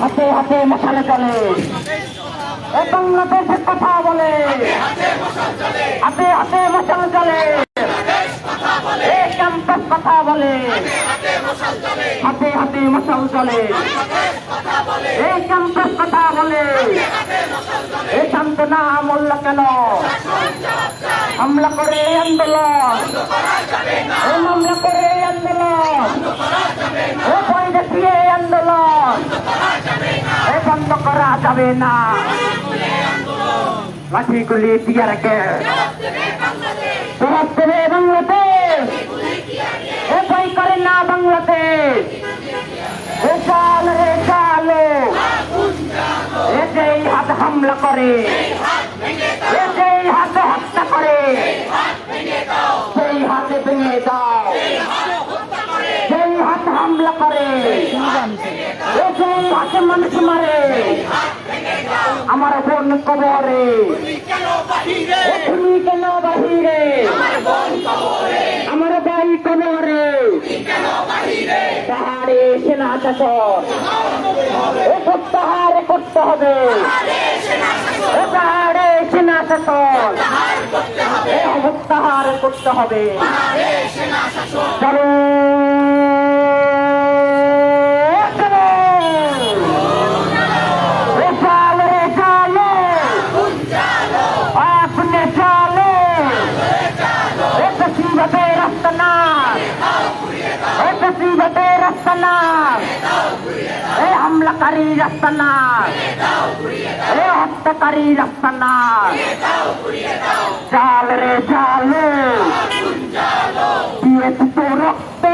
হাতে হাতে মশালে চলে এ কথা বলে হাতে হাতে মশাল চলে কথা বলে। হাতে হাতে মশাল চলে। এই ক্যাম্পাস কথা বলে। এই শান্ত না মোল্লা কেন? হামলা করে আন্দোলন। ও মামলা করে আন্দোলন। ও ভয় দেখিয়ে আন্দোলন। এ বন্ধ করা যাবে না। লাঠিগুলি দিয়ে রাখে। বাংলাদেশ। ভয় করে না বাংলাদেশ। এ চাল। রে চালো এ যেই হাত হামলা করে। এ যেই হাতে হত্যা করে। সেই হাতে ভেঙে দাও। সেই হাত হামলা করে। এ সেই হাতে মানুষ মারে। আমার বোন কবরে। তুমি কেন বাহিরে? পাহাড়ে সেনা শাসন। এ প্রত্যাহার করতে হবে। পাহাড়ে সেনা শাসন। তাহার করতে হবে। চলো চলো এ চাল রে চালো আপনি চালো এ তসিবতে রাস্তা এ তসিবতে রাস্তা এ হামলাকারী রাস্তা না এ হত্যাকারী রাস্তা না চাল রে চাল দিয়ে তো রক্ত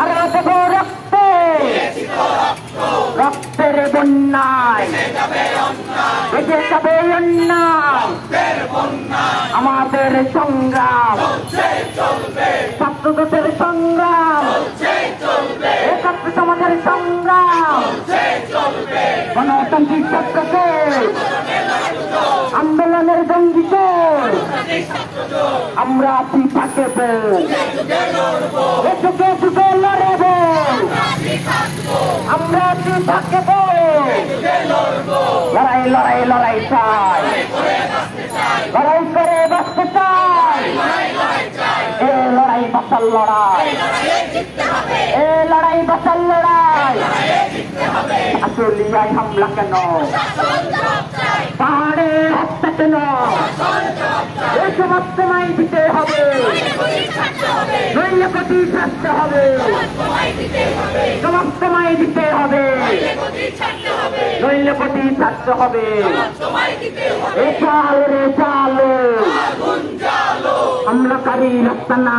আর দেব রক্ত রক্তের বন্যায় বেঁচে যাবে আমাদের সংগ্রাম। ছাত্রদের সংগ্রাম। ছাত্র সমাজের সংগ্রাম। গণতান্ত্রিক ছাত্রদের আন্দোলনের জঙ্গিতে আমরা আছি থাকব লড়াই লড়াই লড়াই চাই। লড়াই করে বাঁচতে চাই। এ লড়াই বাঁচার লড়াই। এ লড়াই বাঁচার লড়াই। আসলিয়ায় হামলা কেন? পাহাড়ে হত্যা কেন এই সমস্ত মাই দিতে হবে। নইলে কোটি থাকতে হবে। সমস্ত মাই দিতে হবে। নইলে কোটি থাকতে হবে। এ চাল রে চাল। হামলাকারী রাস্তা না।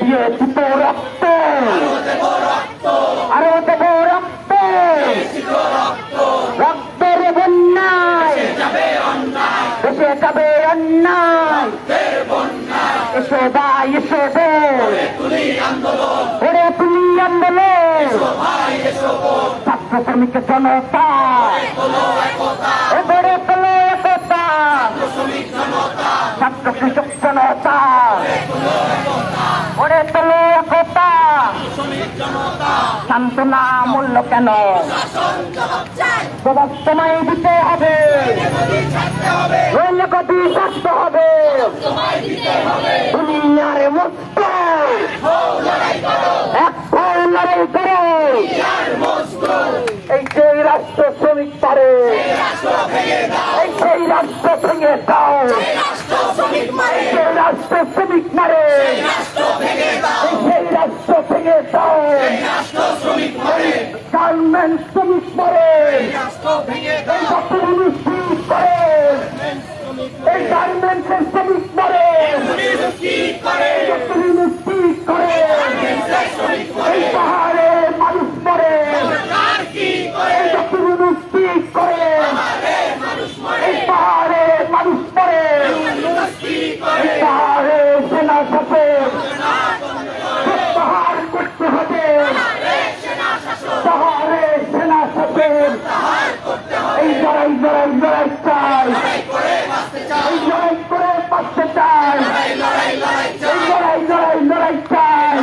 দিয়েছি তো রক্ত আরও দেব রক্ত রক্তের বন্যায় দেশে যাবে অন্যায় এসো ভাই এসো তুলি আন্দোলন ছাত্র শ্রমিক জনতা এবারে তোলো ছাত্র কৃষক জনতা ওরে তোলো একতা সান্ত্বনা মূল্য কেন? জবাব তোমায় দিতে হবে। নইলে কতি থাকতে হবে। দুনিয়ার মুক্ত। এক ফল লড়াই করো। এই সেই রাষ্ট্র শ্রমিক পারে, এই সেই রাষ্ট্র ভেঙে দাও সেই রাষ্ট্র শ্রমিক মারে সেই রাষ্ট্র ভেঙে দাও গার্মেন্ট শ্রমিক মারে করে এই গার্মেন্টের শ্রমিক মারে বাঁচতে চাই। লড়াই লড়াই লড়াই চাই।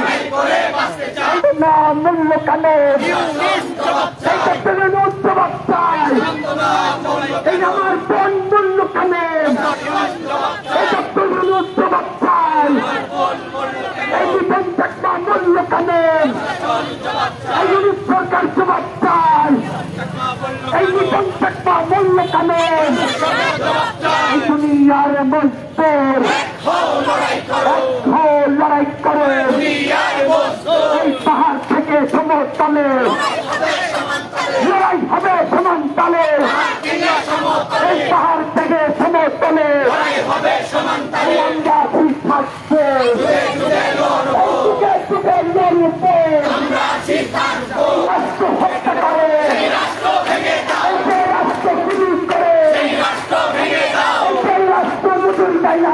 না, মূল্য কানে। এই চাই। এই আমার বোন মূল্য কানে। উৎসব চাই এই বিধান চাকমা মূল্য কানে এই ইউনিট সরকার জবাব চাই এই বিধান চাকমা মূল্য কানে এই দুনিয়ার মজদুর এক লড়াই করে এই পাহাড় থেকে সমতলে লড়াই হবে সমান তালে এই পাহাড় থেকে সমতলে এই আমরা ঠিক থাকব যুগে যুগে লড়বো রাষ্ট্র হত্যা করে এই যে রাষ্ট্র শুরু করে এই যে রাষ্ট্র নতুন জায়গা বন্দনা বলল কানে প্রধানমন্ত্রী মৃত্যুর কানে পাহাড়ে হত্যা কানে এই নিতন থাকবা বলল কানে এই পাহাড়ে লাশ কানে এই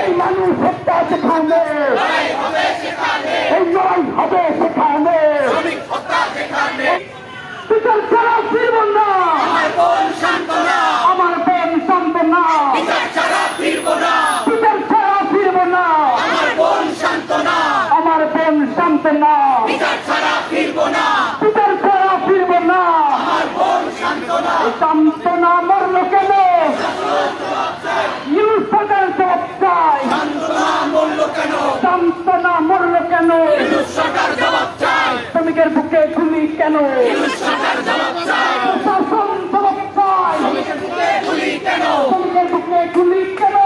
এই মানুষ হত্যা সেখানে এই লড়াই হবে সেখানে বিচার ছাড়া ফিরব না। আমার বোন ফিরব না। আমার বোন সান্ত্বনা বিচার ছাড়া ফিরব না সান্ত্বনা মরল কেন ইউজ সরকার জবাব চাই সান্ত্বনা মরল কেন শ্রমিকের বুকে গুলি কেন? প্রশাসন জবাব চাই শ্রমিকের বুকে গুলি কেন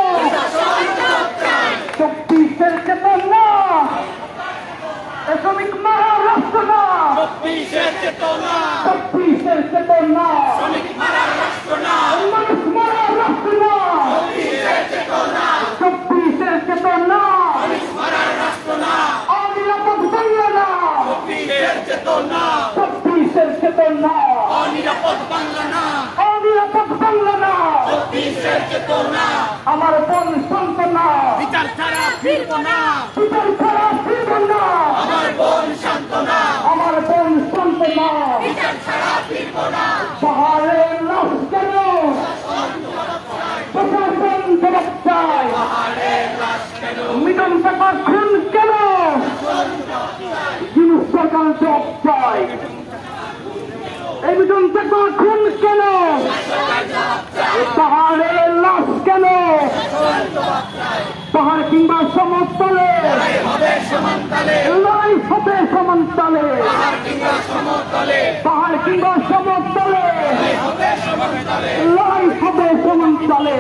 চব্বিশের চেতনা এ শ্রমিক মারা রাষ্ট্র না চব্বিশের চেতনা এই মানুষ মারা রাষ্ট্র না চব্বিশের চেতনা অনিরাপদ বাংলা না চব্বিশের চেতনা অনিরাপদ বাংলা না আমার বোন সন্তানা বিচার ছাড়া ফিরবো না বিচার ছাড়া ফিরব না আমার বোন শান্তনা আমার বোন সন্তানা বিচার ছাড়া ফিরবো না পাহাড়ে লাশ কেন প্রশাসন জবাব চাই মিটন টাকা খুন কেন? জিনিস সরকার জবাব চাই এই মিটন টাকা খুন কেন? পাহাড়ে লাশ কেন? পাহাড় কিংবা সমতলে? লড়াই হবে সমান্তলে পাহাড় কিংবা সমতলে? লড়াই হবে সমান্তলে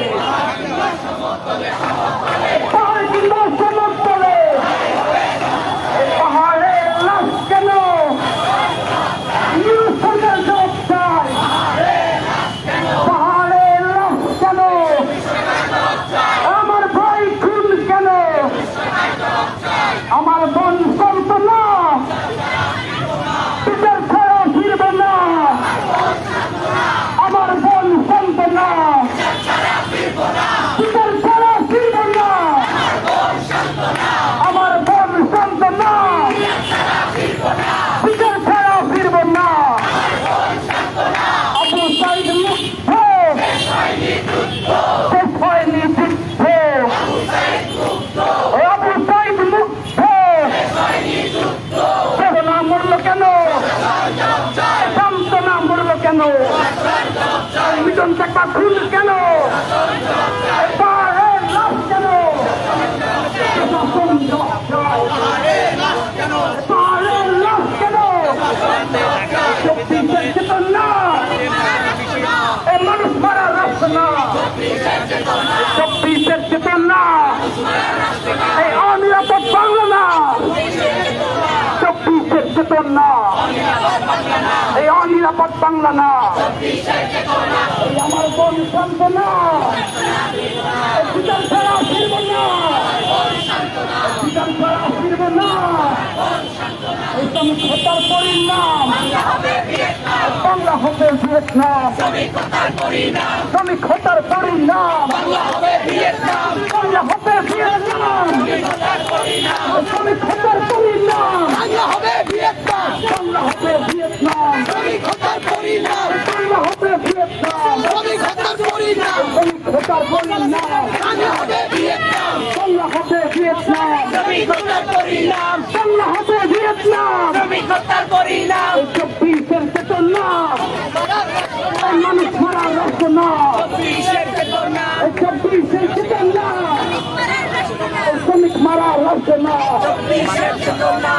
কেন? মিটন চাকা খুন কেন? না। চেতন না। চেতন না। এই অনিরাপদ বাংলা না। আমার বোন শান্ত না। বিচার ছাড়া ফিরব না। বিচার ছাড়া ফিরব না। এই সমঝোতার পরিণাম। বাংলা হবে ভিয়েতনাম। সমীক্ষতার পরিণাম। বাংলা হবে ভিয়েতনাম। পরিণাম। বাংলা হবে ভিয়েতনাম। বাংলা হবে ভিয়েতনাম। করি না আমি খোদার করি না আমি হবে ভিয়েতনাম আল্লাহ হবে ভিয়েতনাম আমি খোদার করি না আল্লাহ হবে ভিয়েতনাম আমি খোদার করি না চব্বিশের চেতনা মানুষ মারার রাষ্ট্র না চব্বিশের চেতনা চব্বিশের চেতনা শ্রমিক মারার রাষ্ট্র না চব্বিশের চেতনা